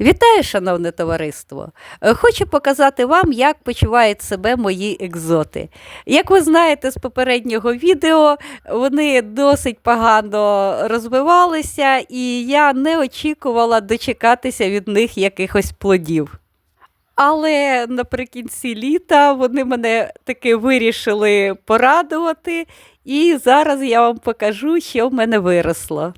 Вітаю, шановне товариство! Е, Хочу показати вам, як почувають себе мої екзоти. Як ви знаєте з попереднього відео, вони досить погано розвивалися, і я не очікувала дочекатися від них якихось плодів. Але наприкінці літа вони мене таки вирішили порадувати, і зараз я вам покажу, що в мене виросло.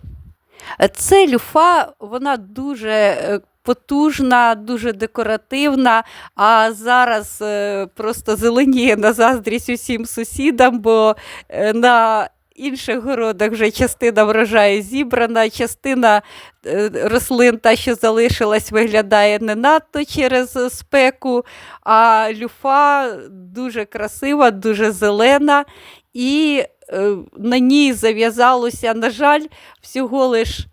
Це люфа, вона дуже е, потужна, дуже декоративна, а зараз е, просто зеленіє на заздрість усім сусідам, бо е, на інших городах вже частина врожаю зібрана, частина е, рослин, та, що залишилась, виглядає не надто через спеку, а люфа дуже красива, дуже зелена. І на ній зав'язалося, на жаль, всього лиш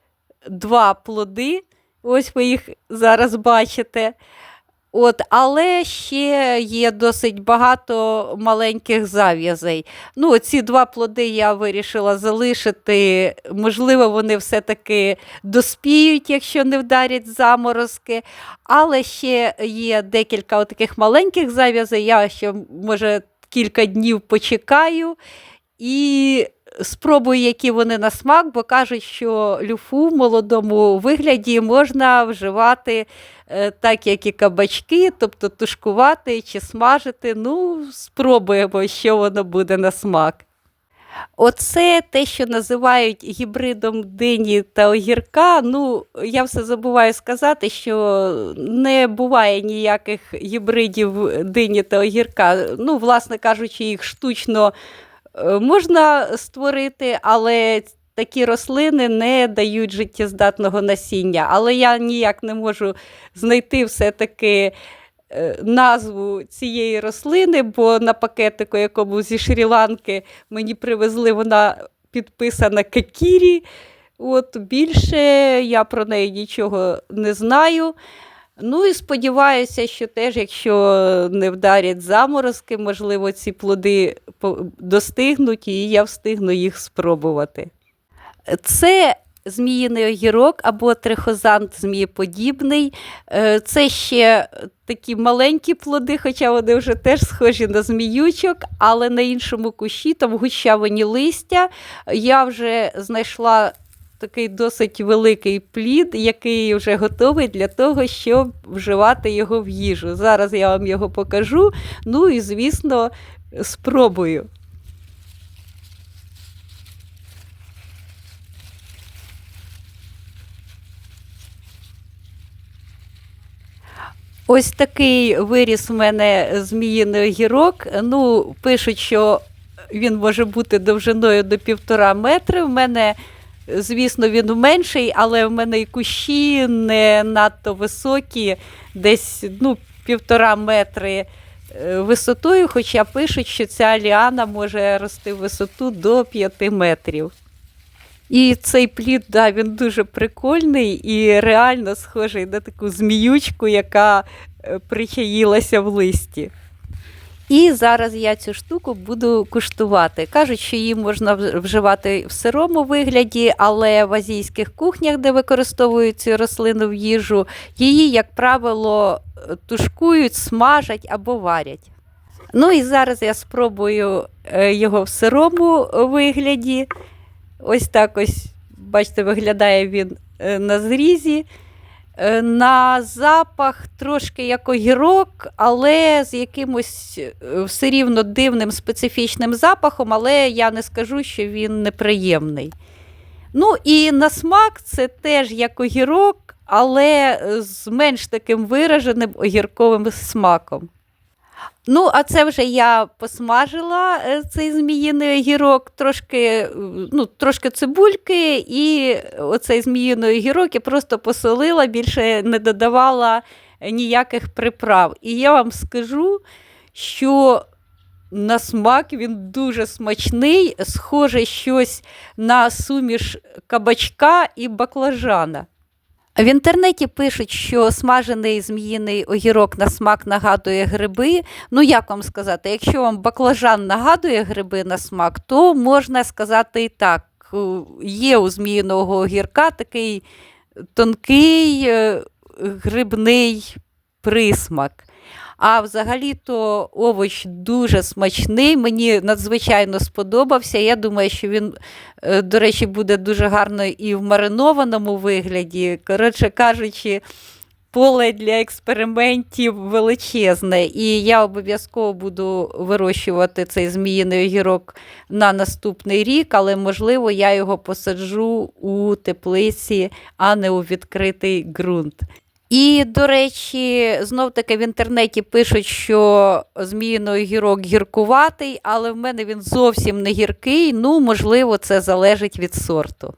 два плоди. Ось ви їх зараз бачите. От, але ще є досить багато маленьких зав'язей. Ну, ці два плоди я вирішила залишити. Можливо, вони все-таки доспіють, якщо не вдарять заморозки. Але ще є декілька таких маленьких зав'язей. Я ще, може, кілька днів почекаю і спробую, які вони на смак, бо кажуть, що люфу в молодому вигляді можна вживати е, так, як і кабачки, тобто тушкувати чи смажити. Ну, спробуємо, що воно буде на смак. Оце те, що називають гібридом дині та огірка. Ну, я все забуваю сказати, що не буває ніяких гібридів дині та огірка. Ну, власне кажучи, їх штучно можна створити, але такі рослини не дають життєздатного насіння. Але я ніяк не можу знайти все-таки е, назву цієї рослини, бо на пакетику, якому зі Шрі-Ланки мені привезли, вона підписана Кекірі. От більше я про неї нічого не знаю. Ну і сподіваюся, що теж, якщо не вдарять заморозки, можливо, ці плоди достигнуть, і я встигну їх спробувати. Це зміїний огірок або трихозант змієподібний. Е, Це ще такі маленькі плоди, хоча вони вже теж схожі на зміючок, але на іншому кущі, там гущавині листя. Я вже знайшла такий досить великий плід, який вже готовий для того, щоб вживати його в їжу. Зараз я вам його покажу. Ну і, звісно, спробую. Ось такий виріс у мене зміїний огірок. Ну, пишуть, що він може бути довжиною до півтора метри. В мене, звісно, він менший, але в мене і кущі не надто високі, десь ну, півтора метри е, висотою, хоча пишуть, що ця ліана може рости в висоту до 5 метрів. І цей плід, да, він дуже прикольний і реально схожий на таку зміючку, яка е, причаїлася в листі. І зараз я цю штуку буду куштувати. Кажуть, що її можна вживати в сирому вигляді, але в азійських кухнях, де використовують цю рослину в їжу, її, як правило, тушкують, смажать або варять. Ну і зараз я спробую е, його в сирому вигляді. Ось так ось, бачите, виглядає він е, на зрізі. Е, На запах трошки як огірок, але з якимось е, все рівно дивним специфічним запахом, але я не скажу, що він неприємний. Ну і на смак це теж як огірок, але з менш таким вираженим огірковим смаком. Ну, а це вже я посмажила е, цей зміїний огірок, трошки, е, ну, трошки цибульки, і оцей зміїний огірок я просто посолила, більше не додавала ніяких приправ. І я вам скажу, що на смак він дуже смачний, схоже щось на суміш кабачка і баклажана. В інтернеті пишуть, що смажений зміїний огірок на смак нагадує гриби. Ну, як вам сказати, якщо вам баклажан нагадує гриби на смак, то можна сказати і так. Є у зміїного огірка такий тонкий, е, грибний присмак. А взагалі-то овоч дуже смачний. Мені надзвичайно сподобався. Я думаю, що він, е, до речі, буде дуже гарно і в маринованому вигляді. Коротше кажучи, поле для експериментів величезне. І я обов'язково буду вирощувати цей зміїний огірок на наступний рік, але можливо я його посаджу у теплиці, а не у відкритий ґрунт. І, до речі, знов таки в інтернеті пишуть, що зміїний гірок гіркуватий, але в мене він зовсім не гіркий. Ну, можливо, це залежить від сорту.